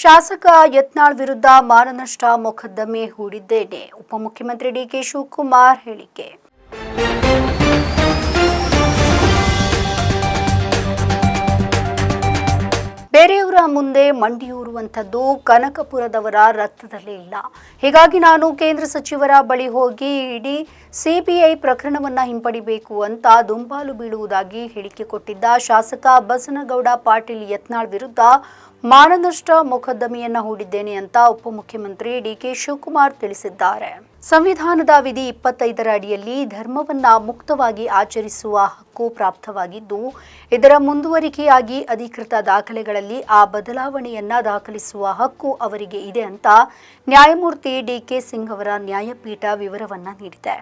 ಶಾಸಕ ಯತ್ನಾಳ್ ವಿರುದ್ಧ ಮಾನನಷ್ಟ ಮೊಕದ್ದಮೆ ಹೂಡಿದ್ದೇನೆ. ಉಪಮುಖ್ಯಮಂತ್ರಿ ಡಿಕೆ ಶಿವಕುಮಾರ್ ಹೇಳಿಕೆ. ಬೇರೆಯವರ ಮುಂದೆ ಮಂಡಿಯೂರುವಂಥದ್ದು ಕನಕಪುರದವರ ರಕ್ತದಲ್ಲಿ ಇಲ್ಲ. ಹೀಗಾಗಿ ನಾನು ಕೇಂದ್ರ ಸಚಿವರ ಬಳಿ ಹೋಗಿ ಇಡೀ ಸಿಬಿಐ ಪ್ರಕರಣವನ್ನು ಹಿಂಪಡಿಬೇಕು ಅಂತ ದುಂಬಾಲು ಬೀಳುವುದಾಗಿ ಹೇಳಿಕೆ ಕೊಟ್ಟಿದ್ದ ಶಾಸಕ ಬಸನಗೌಡ ಪಾಟೀಲ್ ಯತ್ನಾಳ್ ವಿರುದ್ಧ ಮಾನನಷ್ಟ ಮೊಕದ್ದಮೆಯನ್ನ ಹೂಡಿದ್ದೇನೆ ಅಂತ ಉಪಮುಖ್ಯಮಂತ್ರಿ ಡಿಕೆ ಶಿವಕುಮಾರ್ ತಿಳಿಸಿದ್ದಾರೆ. ಸಂವಿಧಾನದ ವಿಧಿ ಇಪ್ಪತ್ತೈದರ ಅಡಿಯಲ್ಲಿ ಧರ್ಮವನ್ನ ಮುಕ್ತವಾಗಿ ಆಚರಿಸುವ ಹಕ್ಕು ಪ್ರಾಪ್ತವಾಗಿದ್ದು, ಇದರ ಮುಂದುವರಿಕೆಯಾಗಿ ಅಧಿಕೃತ ದಾಖಲೆಗಳಲ್ಲಿ ಆ ಬದಲಾವಣೆಯನ್ನ ದಾಖಲಿಸುವ ಹಕ್ಕು ಅವರಿಗೆ ಇದೆ ಅಂತ ನ್ಯಾಯಮೂರ್ತಿ ಡಿಕೆ ಸಿಂಗ್ ಅವರ ನ್ಯಾಯಪೀಠ ವಿವರವನ್ನ ನೀಡಿದೆ.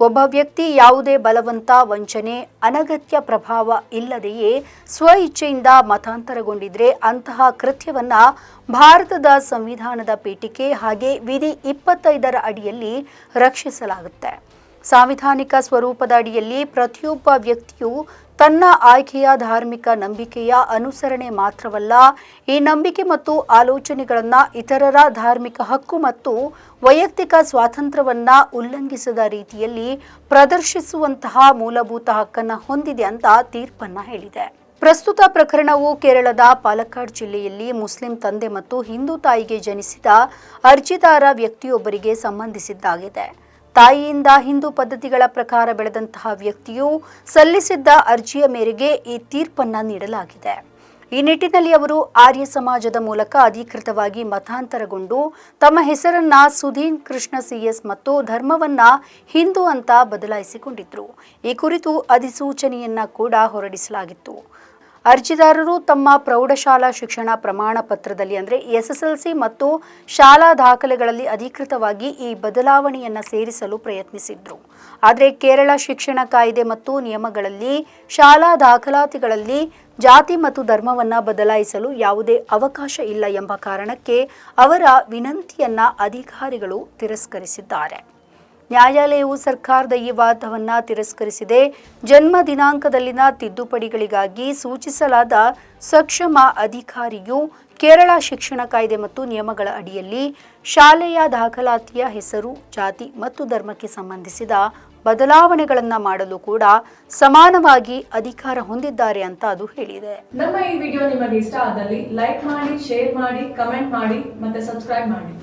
ಒಬ್ಬ ವ್ಯಕ್ತಿ ಯಾವುದೇ ಬಲವಂತ ವಂಚನೆ, ಅನಗತ್ಯ ಪ್ರಭಾವ ಇಲ್ಲದೆಯೇ ಸ್ವ ಇಚ್ಛೆಯಿಂದ ಮತಾಂತರಗೊಂಡಿದ್ರೆ ಅಂತಹ ಕೃತ್ಯವನ್ನ ಭಾರತದ ಸಂವಿಧಾನದ ಪೀಠಿಕೆ ಹಾಗೆ ವಿಧಿ ಇಪ್ಪತ್ತೈದರ ಅಡಿಯಲ್ಲಿ ರಕ್ಷಿಸಲಾಗುತ್ತೆ. ಸಾಂವಿಧಾನಿಕ ಸ್ವರೂಪದ ಅಡಿಯಲ್ಲಿ ಪ್ರತಿಯೊಬ್ಬ ವ್ಯಕ್ತಿಯು ತನ್ನ ಆಯ್ಕೆಯ ಧಾರ್ಮಿಕ ನಂಬಿಕೆಯ ಅನುಸರಣೆ ಮಾತ್ರವಲ್ಲ, ಈ ನಂಬಿಕೆ ಮತ್ತು ಆಲೋಚನೆಗಳನ್ನು ಇತರರ ಧಾರ್ಮಿಕ ಹಕ್ಕು ಮತ್ತು ವೈಯಕ್ತಿಕ ಸ್ವಾತಂತ್ರ್ಯವನ್ನು ಉಲ್ಲಂಘಿಸದ ರೀತಿಯಲ್ಲಿ ಪ್ರದರ್ಶಿಸುವಂತಹ ಮೂಲಭೂತ ಹಕ್ಕನ್ನು ಹೊಂದಿದೆ ಅಂತ ತೀರ್ಪನ್ನ ಹೇಳಿದೆ. ಪ್ರಸ್ತುತ ಪ್ರಕರಣವು ಕೇರಳದ ಪಾಲಕ್ಕಾಡ್ ಜಿಲ್ಲೆಯಲ್ಲಿ ಮುಸ್ಲಿಂ ತಂದೆ ಮತ್ತು ಹಿಂದೂ ತಾಯಿಗೆ ಜನಿಸಿದ ಅರ್ಜಿದಾರ ವ್ಯಕ್ತಿಯೊಬ್ಬರಿಗೆ ಸಂಬಂಧಿಸಿದ್ದಾಗಿದೆ. ತಾಯಿಯಿಂದ ಹಿಂದೂ ಪದ್ಧತಿಗಳ ಪ್ರಕಾರ ಬೆಳೆದಂತಹ ವ್ಯಕ್ತಿಯು ಸಲ್ಲಿಸಿದ್ದ ಅರ್ಜಿಯ ಮೇರೆಗೆ ಈ ತೀರ್ಪನ್ನ ನೀಡಲಾಗಿದೆ. ಈ ನಿಟ್ಟಿನಲ್ಲಿ ಅವರು ಆರ್ಯ ಸಮಾಜದ ಮೂಲಕ ಅಧಿಕೃತವಾಗಿ ಮತಾಂತರಗೊಂಡು ತಮ್ಮ ಹೆಸರನ್ನ ಸುಧೀನ್ ಕೃಷ್ಣ ಸಿಎಸ್ ಮತ್ತು ಧರ್ಮವನ್ನ ಹಿಂದೂ ಅಂತ ಬದಲಾಯಿಸಿಕೊಂಡಿದ್ರು. ಈ ಕುರಿತು ಅಧಿಸೂಚನೆಯನ್ನ ಕೂಡ ಹೊರಡಿಸಲಾಗಿತ್ತು. ಅರ್ಜಿದಾರರು ತಮ್ಮ ಪ್ರೌಢಶಾಲಾ ಶಿಕ್ಷಣ ಪ್ರಮಾಣ ಪತ್ರದಲ್ಲಿ ಅಂದರೆ ಸಿ ಮತ್ತು ಶಾಲಾ ದಾಖಲೆಗಳಲ್ಲಿ ಅಧಿಕೃತವಾಗಿ ಈ ಬದಲಾವಣೆಯನ್ನು ಸೇರಿಸಲು ಪ್ರಯತ್ನಿಸಿದ್ರು. ಆದರೆ ಕೇರಳ ಶಿಕ್ಷಣ ಕಾಯ್ದೆ ಮತ್ತು ನಿಯಮಗಳಲ್ಲಿ ಶಾಲಾ ದಾಖಲಾತಿಗಳಲ್ಲಿ ಜಾತಿ ಮತ್ತು ಧರ್ಮವನ್ನು ಬದಲಾಯಿಸಲು ಯಾವುದೇ ಅವಕಾಶ ಇಲ್ಲ ಎಂಬ ಕಾರಣಕ್ಕೆ ಅವರ ವಿನಂತಿಯನ್ನು ಅಧಿಕಾರಿಗಳು ತಿರಸ್ಕರಿಸಿದ್ದಾರೆ. ನ್ಯಾಯಾಲಯವು ಸರ್ಕಾರದ ಈ ವಾದವನ್ನ ತಿರಸ್ಕರಿಸಿದೆ. ಜನ್ಮ ದಿನಾಂಕದಲ್ಲಿನ ತಿದ್ದುಪಡಿಗಳಿಗಾಗಿ ಸೂಚಿಸಲಾದ ಸಕ್ಷಮ ಅಧಿಕಾರಿಯು ಕೇರಳ ಶಿಕ್ಷಣ ಕಾಯ್ದೆ ಮತ್ತು ನಿಯಮಗಳ ಅಡಿಯಲ್ಲಿ ಶಾಲೆಯ ದಾಖಲಾತಿಯ ಹೆಸರು, ಜಾತಿ ಮತ್ತು ಧರ್ಮಕ್ಕೆ ಸಂಬಂಧಿಸಿದ ಬದಲಾವಣೆಗಳನ್ನು ಮಾಡಲು ಕೂಡ ಸಮಾನವಾಗಿ ಅಧಿಕಾರ ಹೊಂದಿದ್ದಾರೆ ಅಂತ ಅದು ಹೇಳಿದೆ. ನಮ್ಮ ಈ ವಿಡಿಯೋ ನಿಮಗೆ ಇಷ್ಟ ಆದಲ್ಲಿ ಲೈಕ್ ಮಾಡಿ, ಶೇರ್ ಮಾಡಿ, ಕಮೆಂಟ್ ಮಾಡಿ ಮತ್ತೆ ಸಬ್ಸ್ಕ್ರೈಬ್ ಮಾಡಿ.